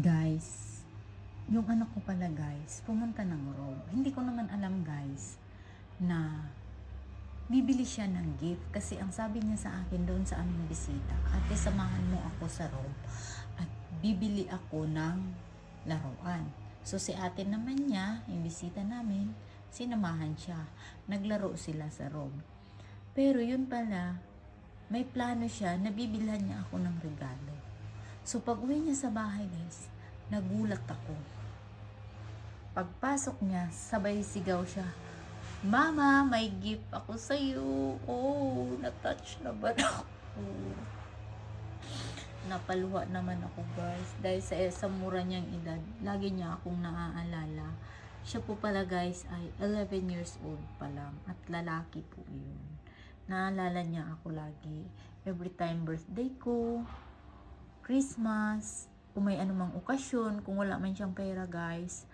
Guys, yung anak ko pala guys, pumunta ng Rob. Hindi ko naman alam guys na bibili siya ng gift kasi ang sabi niya sa akin doon sa aming bisita, ate samahan mo ako sa Rob at bibili ako ng laruan. So si ate naman niya, yung bisita namin, sinamahan siya. Naglaro sila sa Rob. Pero yun pala, may plano siya na bibilhan niya ako ng regalo. So pag uwi niya sa bahay guys, nagulat ako. Pagpasok niya, sabay sigaw siya, Mama, may gift ako sa iyo. Oh, na-touch na ba ako? Napaluha naman ako guys. Dahil sa, sa mura niyang edad, lagi niya akong naaalala. Siya po pala guys ay 11 years old pa lang at lalaki po yun. Naalala niya ako lagi. Every time birthday ko, Christmas, kung may anumang okasyon, kung wala man siyang pera guys,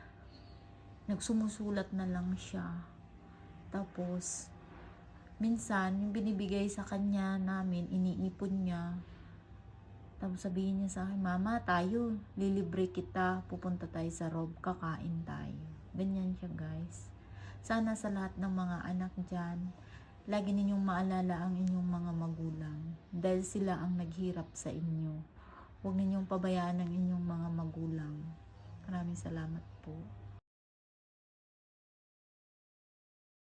nagsumusulat na lang siya. Tapos, minsan, yung binibigay sa kanya namin, iniipon niya. Tapos sabihin niya sa akin, Mama, tayo, lilibre kita, pupunta tayo sa Rob, kakain tayo. Ganyan siya guys. Sana sa lahat ng mga anak dyan, lagi ninyong maalala ang inyong mga magulang dahil sila ang naghirap sa inyo. Huwag ninyong pabayaan ang inyong mga magulang. Maraming salamat po.